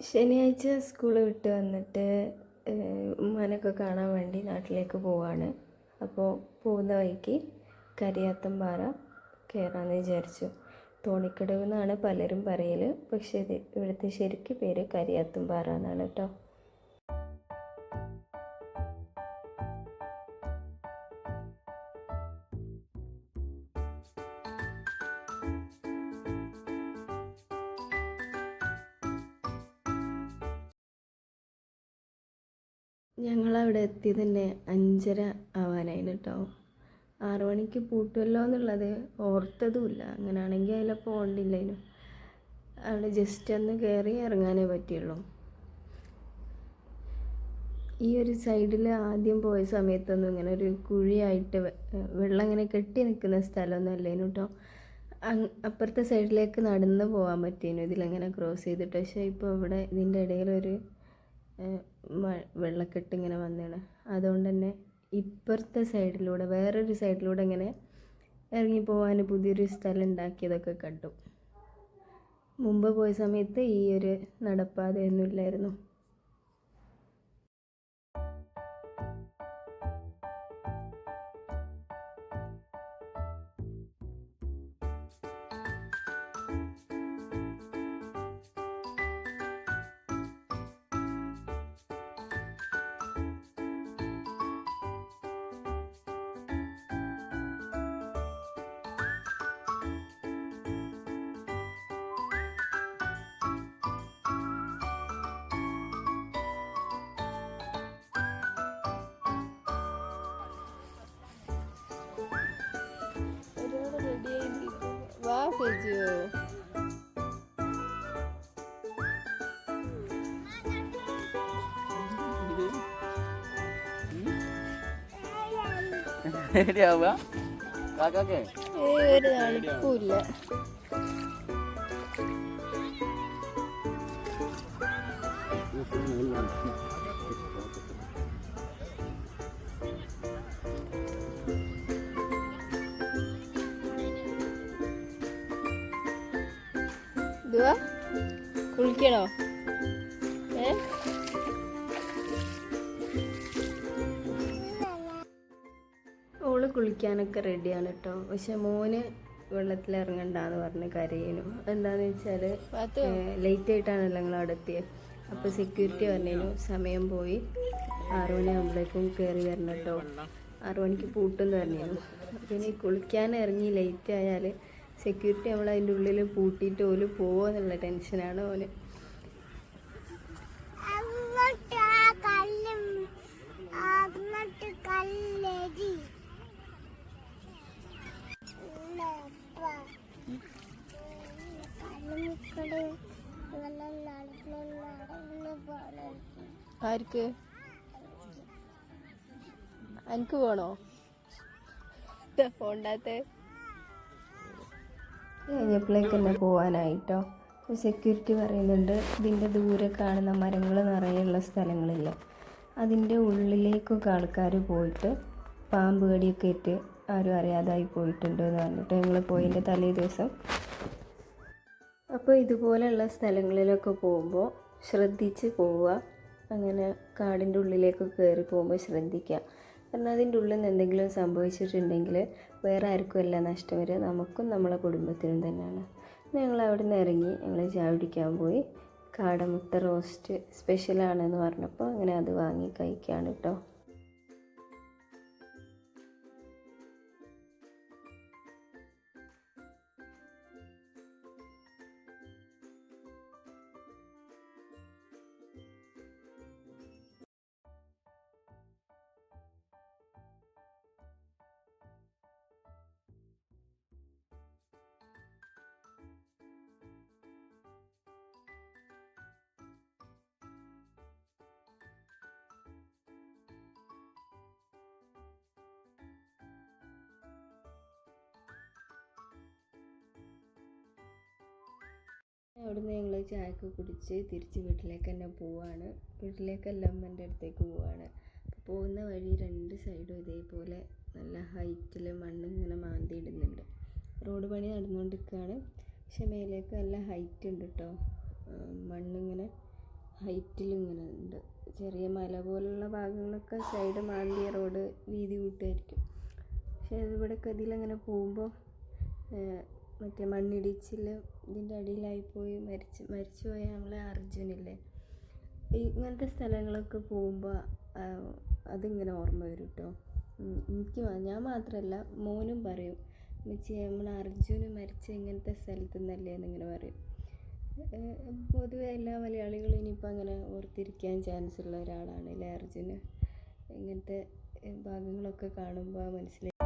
ശനിയാഴ്ച സ്കൂൾ വിട്ട് വന്നിട്ട് ഉമ്മാനൊക്കെ കാണാൻ വേണ്ടി നാട്ടിലേക്ക് പോവാണ്. അപ്പോൾ പോകുന്ന വഴിക്ക് കരിയാത്തം പാറ കയറാമെന്ന് വിചാരിച്ചു. തോണിക്കടവ് എന്നാണ് പലരും പറയൽ പക്ഷേ ഇവിടുത്തെ ശരിക്ക് പേര് കരിയാത്തും പാറ എന്നാണ് കേട്ടോ. ഞങ്ങളവിടെ എത്തി തന്നെ അഞ്ചര ആവാനായിരുന്നു കേട്ടോ ആറു മണിക്ക് പൂട്ടുമല്ലോ എന്നുള്ളത് ഓർത്തതുമില്ല. അങ്ങനെയാണെങ്കിൽ അതിലെ പോകണ്ടില്ലേനു അവിടെ ജസ്റ്റ് ഒന്ന് കയറി ഇറങ്ങാനേ പറ്റിയുള്ളൂ. ഈ ഒരു സൈഡിൽ ആദ്യം പോയ സമയത്തൊന്നും ഇങ്ങനെ ഒരു കുഴിയായിട്ട് വെള്ളം ഇങ്ങനെ കെട്ടി നിൽക്കുന്ന സ്ഥലമൊന്നും അല്ലേനു കേട്ടോ അപ്പുറത്തെ സൈഡിലേക്ക് നടന്ന് പോകാൻ പറ്റിയേനു. ഇതിലങ്ങനെ ക്രോസ് ചെയ്തിട്ട്. പക്ഷേ ഇപ്പോൾ ഇവിടെ ഇതിന്റെ ഇടയിലൊരു വെള്ളക്കെട്ട് ഇങ്ങനെ വന്നതാണ് അതുകൊണ്ട് തന്നെ ഇപ്പുറത്തെ സൈഡിലൂടെ വേറൊരു സൈഡിലൂടെ ഇങ്ങനെ ഇറങ്ങി പോകാൻ പുതിയൊരു സ്ഥലം ഉണ്ടാക്കിയതൊക്കെ കണ്ടു. മുമ്പ് പോയ സമയത്ത് ഈ ഒരു നടപ്പാതയൊന്നും ഇല്ലായിരുന്നു. വാ ഫെജു പേടിയാവുക കാക്കാക്കേ ഒരു തണുപ്പില്ല ഇതുവാ കുളിക്കണോ? ഏ? ഓൾ കുളിക്കാനൊക്കെ റെഡിയാണ് കേട്ടോ പക്ഷെ മോന് വെള്ളത്തിൽ ഇറങ്ങണ്ടെന്ന് പറഞ്ഞ് കരയുന്നു. എന്താന്ന് വെച്ചാൽ ലേറ്റ് ആയിട്ടാണല്ലോ ഞങ്ങൾ അവിടെ എത്തിയത് അപ്പോൾ സെക്യൂരിറ്റി പറഞ്ഞു സമയം പോയി. ആറു മണിയാകുമ്പോഴേക്കും കയറി വരണം കേട്ടോ ആറു മണിക്ക് പൂട്ടെന്ന് പറഞ്ഞിരുന്നു. പിന്നെ കുളിക്കാൻ ഇറങ്ങി ലേറ്റ് ആയാൽ സെക്യൂരിറ്റി നമ്മൾ അതിന്റെ ഉള്ളിൽ പൂട്ടിയിട്ട് ഓൽ പോവോ എന്നുള്ള ടെൻഷനാണ് ഓന് ആർക്ക്? എനിക്ക് പോണോ? പോണ്ടാത്ത കഴിഞ്ഞപ്പോഴേക്ക് തന്നെ പോകാനായിട്ടോ സെക്യൂരിറ്റി പറയുന്നുണ്ട്. ഇതിന്റെ ദൂരെ കാണുന്ന മരങ്ങൾ നിറയെയുള്ള സ്ഥലങ്ങളില്ല. അതിന്റെ ഉള്ളിലേക്കൊക്കെ ആൾക്കാർ പോയിട്ട് പാമ്പ് കടിയൊക്കെ ഇട്ട് ആരും അറിയാതായി പോയിട്ടുണ്ട് എന്ന് പറഞ്ഞിട്ട് ഞങ്ങൾ പോയതിന്റെ തലേ ദിവസം. അപ്പോൾ ഇതുപോലെയുള്ള സ്ഥലങ്ങളിലൊക്കെ പോകുമ്പോൾ ശ്രദ്ധിച്ച് പോവുക. അങ്ങനെ കാടിന്റെ ഉള്ളിലേക്ക് കയറി പോകുമ്പോൾ ശ്രദ്ധിക്കുക. കാരണം അതിന്റെ ഉള്ളിൽ നിന്ന് എന്തെങ്കിലും സംഭവിച്ചിട്ടുണ്ടെങ്കിൽ വേറെ ആർക്കും എല്ലാം നഷ്ടം വരിക. നമുക്കും നമ്മളെ കുടുംബത്തിനും തന്നെയാണ്. ഞങ്ങൾ അവിടെ നിന്ന് ഇറങ്ങി ഞങ്ങൾ ചായ കുടിക്കാൻ പോയി. കാടമുട്ട റോസ്റ്റ് സ്പെഷ്യലാണെന്ന് പറഞ്ഞപ്പോൾ അങ്ങനെ അത് വാങ്ങി കഴിക്കുകയാണ് കേട്ടോ. അവിടുന്ന് ഞങ്ങൾ ചായയൊക്കെ കുടിച്ച് തിരിച്ച് വീട്ടിലേക്ക് തന്നെ പോവാണ്. വീട്ടിലേക്കല്ല അമ്മന്റെ അടുത്തേക്ക് പോവാണ്. പോകുന്ന വഴി രണ്ട് സൈഡും ഇതേപോലെ നല്ല ഹൈറ്റിൽ മണ്ണ് ഇങ്ങനെ മാന്തി ഇടുന്നുണ്ട്. റോഡ് പണി നടന്നുകൊണ്ടിരിക്കുകയാണ്. പക്ഷെ മേലേക്ക് നല്ല ഹൈറ്റ് ഉണ്ട് കേട്ടോ മണ്ണിങ്ങനെ ഹൈറ്റിൽ ഇങ്ങനെ ഉണ്ട്. ചെറിയ മല പോലുള്ള ഭാഗങ്ങളൊക്കെ സൈഡ് മാന്തിയ റോഡ് വീതി കൂട്ടുമായിരിക്കും. പക്ഷേ ഇവിടെയൊക്കെ ഇതിലങ്ങനെ പോകുമ്പോൾ മറ്റേ മണ്ണിടിച്ചിൽ ഇതിന്റെ അടിയിലായി പോയി മരിച്ച് മരിച്ചു പോയ നമ്മളെ അർജുനില്ലേ? ഇങ്ങനത്തെ സ്ഥലങ്ങളൊക്കെ പോകുമ്പോൾ അതിങ്ങനെ ഓർമ്മ വരും കേട്ടോ എനിക്ക് ഞാൻ മാത്രമല്ല മോനും പറയും ഉമ്മച്ചി നമ്മളെ അർജുന് മരിച്ച ഇങ്ങനത്തെ സ്ഥലത്തു നിന്നല്ലേ എന്നിങ്ങനെ പറയും. പൊതുവെ എല്ലാ മലയാളികളും ഇനിയിപ്പോൾ അങ്ങനെ ഓർത്തിരിക്കാൻ ചാൻസ് ഉള്ള ഒരാളാണ് അല്ലേ അർജുന്? ഇങ്ങനത്തെ ഭാഗങ്ങളൊക്കെ കാണുമ്പോൾ മനസ്സിലായി